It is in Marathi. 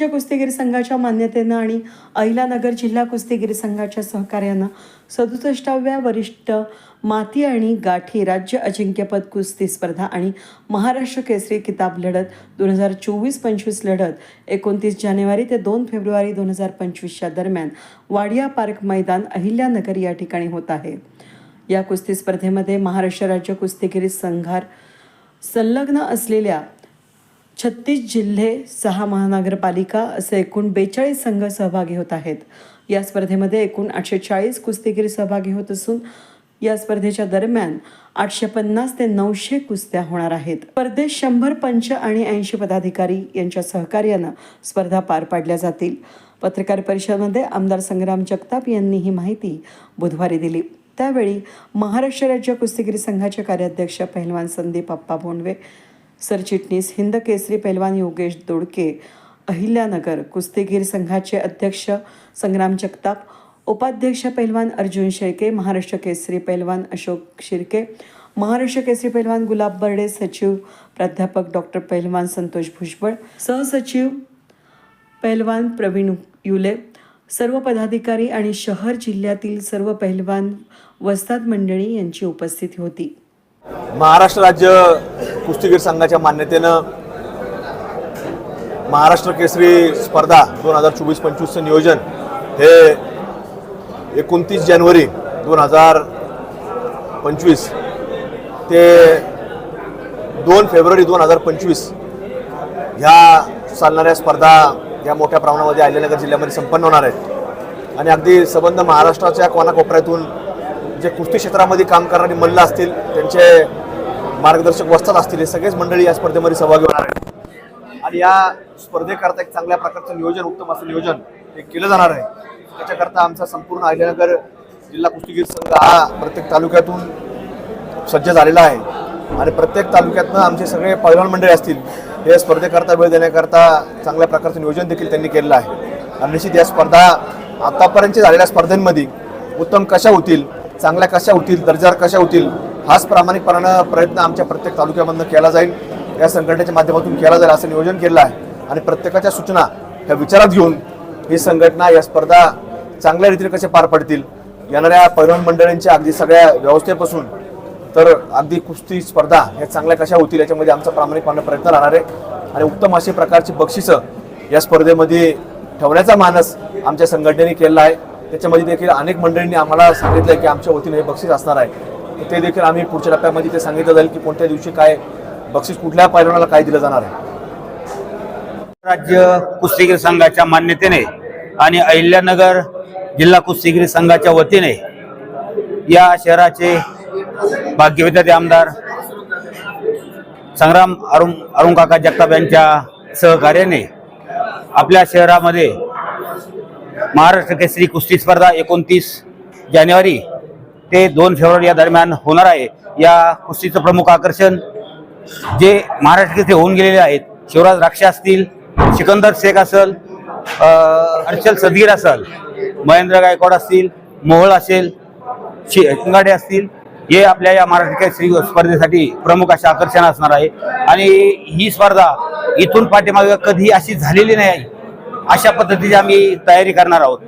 राज्य कुस्तीगीर संघाच्या मान्यतेनं आणि अहिलानगर जिल्हा कुस्तीगीर संघाच्या सहकार्यानं सदुसष्टाव्या वरिष्ठ माती आणि गाठी राज्य अजिंक्यपद कुस्ती स्पर्धा आणि महाराष्ट्र केसरी किताब लढत दोन हजार चोवीस पंचवीस लढत एकोणतीस जानेवारी ते दोन फेब्रुवारी दोन हजार पंचवीसच्या दरम्यान वाडिया पार्क मैदान अहिल्यानगर या ठिकाणी होत आहे. या कुस्ती स्पर्धेमध्ये महाराष्ट्र राज्य कुस्तीगिरी संघार संलग्न असलेल्या छत्तीस जिल्हे सहा महानगरपालिका असे एकूण बेचाळीस संघ सहभागी होत आहेत. या स्पर्धेमध्ये एकूण आठशे चाळीस कुस्तीगीर सहभागी होत असून या स्पर्धेच्या दरम्यान आठशे पन्नास ते नऊशे कुस्त्या होणार आहेत. स्पर्धेत शंभर पंच आणि ऐंशी पदाधिकारी यांच्या सहकार्यानं स्पर्धा पार पाडल्या जातील. पत्रकार परिषदेमध्ये आमदार संग्राम जगताप यांनी ही माहिती बुधवारी दिली. त्यावेळी महाराष्ट्र राज्य कुस्तीगीर संघाचे कार्याध्यक्ष पहिलवान संदीप अप्पा भोंडवे सरचिटणीस हिंद केसरी पैलवान योगेश दोडके अहिल्यानगर कुस्तीगीर संघाचे अध्यक्ष संग्राम जगताप उपाध्यक्ष पैलवान अर्जुन शेळके महाराष्ट्र केसरी पैलवान अशोक शिर्के महाराष्ट्र केसरी पैलवान गुलाब बर्डे सचिव प्राध्यापक डॉक्टर पैलवान संतोष भुजबळ सहसचिव पैलवान प्रवीण युले सर्व पदाधिकारी आणि शहर जिल्ह्यातील सर्व पैलवान वस्ताद मंडळी यांची उपस्थिती होती. महाराष्ट्र राज्य कुस्तीगीर संघाच्या मान्यतेनं महाराष्ट्र केसरी स्पर्धा दोन हजार चोवीस पंचवीसचं नियोजन हे एकोणतीस जानेवारी दोन हजार पंचवीस ते दोन फेब्रुवारी दोन हजार पंचवीस ह्या चालणाऱ्या स्पर्धा या मोठ्या प्रमाणामध्ये अहिल्यानगर जिल्ह्यामध्ये संपन्न होणार आहेत. आणि अगदी संबंध महाराष्ट्राच्या कोणाकोपऱ्यातून जे कुस्ती क्षेत्रामध्ये काम करणारी मल्ल असतील त्यांचे मार्गदर्शक वस्तात असतील हे सगळेच मंडळी या स्पर्धेमध्ये सहभागी होणार आहेत. आणि या स्पर्धेकरता एक चांगल्या प्रकारचं नियोजन उत्तम असं नियोजन हे केलं जाणार आहे. त्याच्याकरता आमचा संपूर्ण अहिल्यानगर जिल्हा कुस्तीगीर संघ हा प्रत्येक तालुक्यातून सज्ज झालेला आहे. आणि प्रत्येक तालुक्यातनं आमचे सगळे पैलवान मंडळी असतील हे स्पर्धेकरता वेळ देण्याकरता चांगल्या प्रकारचं नियोजन देखील त्यांनी केलेलं आहे. आणि निश्चित या स्पर्धा आतापर्यंत झालेल्या स्पर्धांमध्ये उत्तम कशा होतील चांगल्या कशा होतील दर्जार कशा होतील हाच प्रामाणिकपणानं प्रयत्न आमच्या प्रत्येक तालुक्यामधनं केला जाईल. या संघटनेच्या माध्यमातून केला जाईल असं नियोजन केलं आहे. आणि प्रत्येकाच्या सूचना ह्या विचारात घेऊन ही संघटना या स्पर्धा चांगल्या रीतीने कसे पार पडतील येणाऱ्या परिवहन मंडळींच्या अगदी सगळ्या व्यवस्थेपासून तर अगदी कुस्ती स्पर्धा ह्या चांगल्या कशा होतील याच्यामध्ये आमचा प्रामाणिकपणे प्रयत्न राहणार आहे. आणि उत्तम अशी प्रकारची बक्षिसं या स्पर्धेमध्ये ठेवण्याचा मानस आमच्या संघटनेने केलेला आहे. त्याच्यामध्ये देखील अनेक मंडळींनी आम्हाला सांगितलं आहे की आमच्या वतीने हे बक्षीस असणार आहे. ते देखील आम्ही पुढच्या टप्प्यामध्ये ते सांगितलं जाईल की कोणत्या दिवशी काय बक्षीस कुठल्या पैलवानाला काय दिलं जाणार आहे. राज्य कुस्तीगीर संघाच्या मान्यतेने आणि अहिल्यानगर जिल्हा कुस्तीगीर संघाच्या वतीने या शहराचे भाग्यविद्यार्थी आमदार संग्राम अरुण अरुण काका जगताप यांच्या सहकार्याने आपल्या शहरामध्ये महाराष्ट्र केसरी कुस्ती स्पर्धा एकोणतीस जानेवारी ते दोन फेब्रुवारी या दरम्यान होणार आहे. या कुस्तीचं प्रमुख आकर्षण जे महाराष्ट्र केसरी होऊन गेलेले आहेत. शिवराज राक्षे असतील सिकंदर शेख असल अर्चल सदगीर असल महेंद्र गायकवाड असतील मोहोळ असेल शिंगाडे असतील हे आपल्या या महाराष्ट्र केसरी स्पर्धेसाठी प्रमुख असे आकर्षण असणार आहे. आणि ही स्पर्धा इथून पाठीमागे कधी अशी झालेली नाही अशा पद्धतीची आम्ही तयारी करणार आहोत.